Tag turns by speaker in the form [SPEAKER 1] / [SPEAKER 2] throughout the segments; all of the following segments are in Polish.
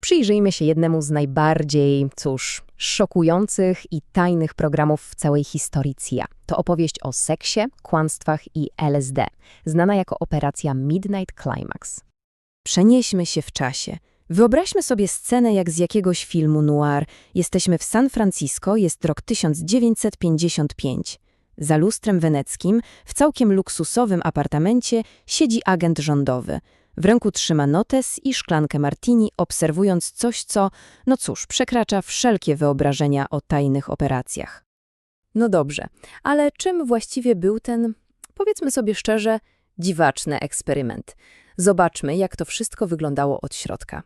[SPEAKER 1] Przyjrzyjmy się jednemu z najbardziej, cóż, szokujących i tajnych programów w całej historii CIA. To opowieść o seksie, kłamstwach i LSD, znana jako operacja Midnight Climax.
[SPEAKER 2] Przenieśmy się w czasie. Wyobraźmy sobie scenę jak z jakiegoś filmu noir. Jesteśmy w San Francisco, jest rok 1955. Za lustrem weneckim, w całkiem luksusowym apartamencie, siedzi agent rządowy. W ręku trzyma notes i szklankę martini, obserwując coś, co, no cóż, przekracza wszelkie wyobrażenia o tajnych operacjach. No dobrze, ale czym właściwie był ten, powiedzmy sobie szczerze, dziwaczny eksperyment? Zobaczmy, jak to wszystko wyglądało od środka.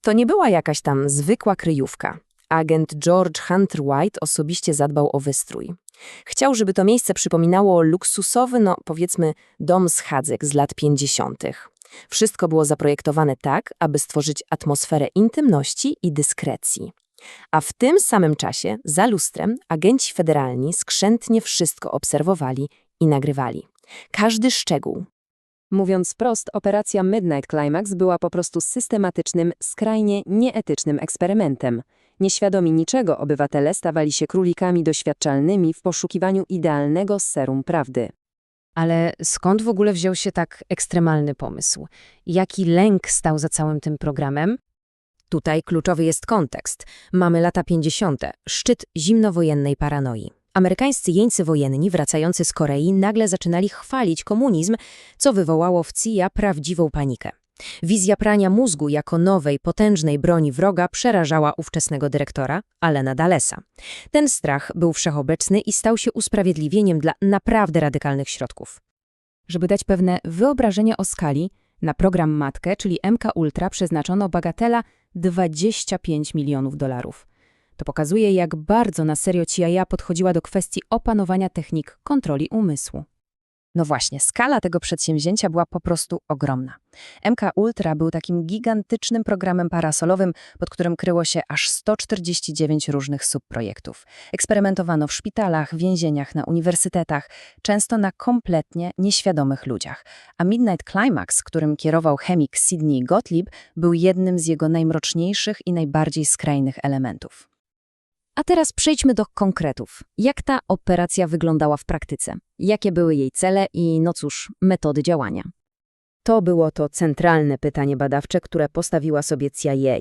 [SPEAKER 2] To nie była jakaś tam zwykła kryjówka. Agent George Hunter White osobiście zadbał o wystrój. Chciał, żeby to miejsce przypominało luksusowy, no powiedzmy, dom schadzek z lat 50. Wszystko było zaprojektowane tak, aby stworzyć atmosferę intymności i dyskrecji. A w tym samym czasie, za lustrem, agenci federalni skrzętnie wszystko obserwowali i nagrywali. Każdy szczegół.
[SPEAKER 1] Mówiąc wprost, operacja Midnight Climax była po prostu systematycznym, skrajnie nieetycznym eksperymentem. Nieświadomi niczego obywatele stawali się królikami doświadczalnymi w poszukiwaniu idealnego serum prawdy. Ale skąd w ogóle wziął się tak ekstremalny pomysł? Jaki lęk stał za całym tym programem? Tutaj kluczowy jest kontekst. Mamy lata 50., szczyt zimnowojennej paranoi. Amerykańscy jeńcy wojenni wracający z Korei nagle zaczynali chwalić komunizm, co wywołało w CIA prawdziwą panikę. Wizja prania mózgu jako nowej, potężnej broni wroga przerażała ówczesnego dyrektora, Alena Dalesa. Ten strach był wszechobecny i stał się usprawiedliwieniem dla naprawdę radykalnych środków. Żeby dać pewne wyobrażenie o skali, na program Matkę, czyli MK Ultra, przeznaczono bagatela 25 milionów dolarów. To pokazuje, jak bardzo na serio CIA podchodziła do kwestii opanowania technik kontroli umysłu. No właśnie, skala tego przedsięwzięcia była po prostu ogromna. MK Ultra był takim gigantycznym programem parasolowym, pod którym kryło się aż 149 różnych subprojektów. Eksperymentowano w szpitalach, więzieniach, na uniwersytetach, często na kompletnie nieświadomych ludziach. A Midnight Climax, którym kierował chemik Sidney Gottlieb, był jednym z jego najmroczniejszych i najbardziej skrajnych elementów. A teraz przejdźmy do konkretów. Jak ta operacja wyglądała w praktyce? Jakie były jej cele i, no cóż, metody działania? To było to centralne pytanie badawcze, które postawiła sobie CIA.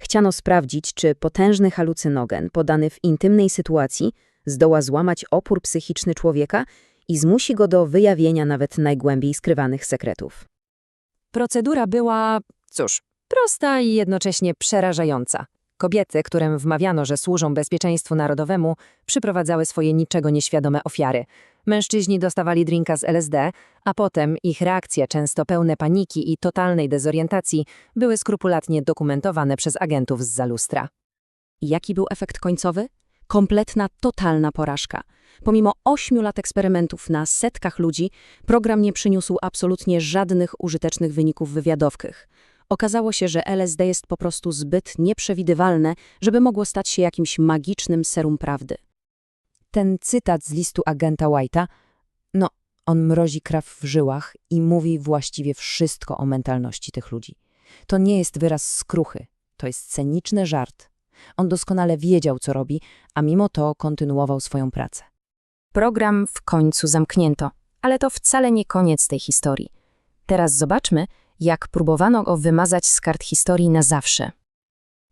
[SPEAKER 1] Chciano sprawdzić, czy potężny halucynogen podany w intymnej sytuacji zdoła złamać opór psychiczny człowieka i zmusi go do wyjawienia nawet najgłębiej skrywanych sekretów. Procedura była, cóż, prosta i jednocześnie przerażająca. Kobiety, którym wmawiano, że służą bezpieczeństwu narodowemu, przyprowadzały swoje niczego nieświadome ofiary. Mężczyźni dostawali drinka z LSD, a potem ich reakcje, często pełne paniki i totalnej dezorientacji, były skrupulatnie dokumentowane przez agentów z zalustra. Jaki był efekt końcowy? Kompletna, totalna porażka. Pomimo ośmiu lat eksperymentów na setkach ludzi, program nie przyniósł absolutnie żadnych użytecznych wyników wywiadowczych. Okazało się, że LSD jest po prostu zbyt nieprzewidywalne, żeby mogło stać się jakimś magicznym serum prawdy. Ten cytat z listu agenta White'a, no, on mrozi krew w żyłach i mówi właściwie wszystko o mentalności tych ludzi. To nie jest wyraz skruchy, to jest ceniczny żart. On doskonale wiedział, co robi, a mimo to kontynuował swoją pracę. Program w końcu zamknięto, ale to wcale nie koniec tej historii. Teraz zobaczmy, jak próbowano go wymazać z kart historii na zawsze.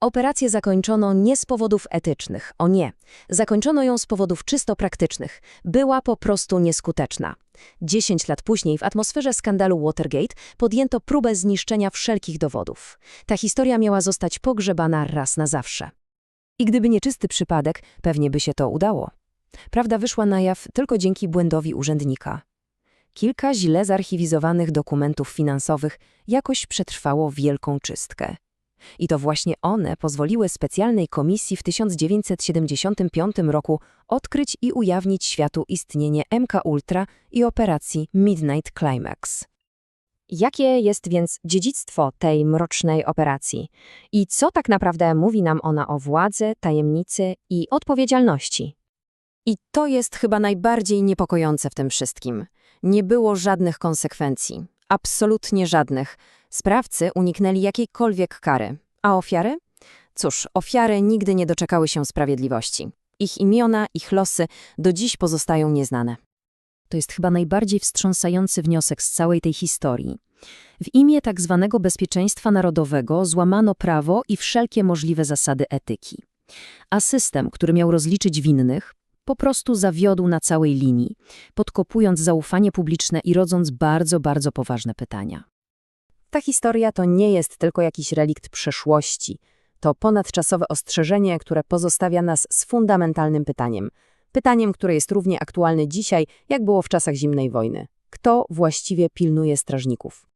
[SPEAKER 1] Operację zakończono nie z powodów etycznych, o nie. Zakończono ją z powodów czysto praktycznych. Była po prostu nieskuteczna. Dziesięć lat później w atmosferze skandalu Watergate podjęto próbę zniszczenia wszelkich dowodów. Ta historia miała zostać pogrzebana raz na zawsze. I gdyby nie czysty przypadek, pewnie by się to udało. Prawda wyszła na jaw tylko dzięki błędowi urzędnika. Kilka źle zarchiwizowanych dokumentów finansowych jakoś przetrwało wielką czystkę. I to właśnie one pozwoliły specjalnej komisji w 1975 roku odkryć i ujawnić światu istnienie MK Ultra i operacji Midnight Climax. Jakie jest więc dziedzictwo tej mrocznej operacji? I co tak naprawdę mówi nam ona o władzy, tajemnicy i odpowiedzialności? I to jest chyba najbardziej niepokojące w tym wszystkim. Nie było żadnych konsekwencji. Absolutnie żadnych. Sprawcy uniknęli jakiejkolwiek kary.
[SPEAKER 2] A ofiary? Cóż, ofiary nigdy nie doczekały się sprawiedliwości. Ich imiona, ich losy do dziś pozostają nieznane.
[SPEAKER 3] To jest chyba najbardziej wstrząsający wniosek z całej tej historii. W imię tak zwanego bezpieczeństwa narodowego złamano prawo i wszelkie możliwe zasady etyki. A system, który miał rozliczyć winnych, po prostu zawiodł na całej linii, podkopując zaufanie publiczne i rodząc bardzo, bardzo poważne pytania.
[SPEAKER 2] Ta historia to nie jest tylko jakiś relikt przeszłości. To ponadczasowe ostrzeżenie, które pozostawia nas z fundamentalnym pytaniem. Pytaniem, które jest równie aktualne dzisiaj, jak było w czasach zimnej wojny. Kto właściwie pilnuje strażników?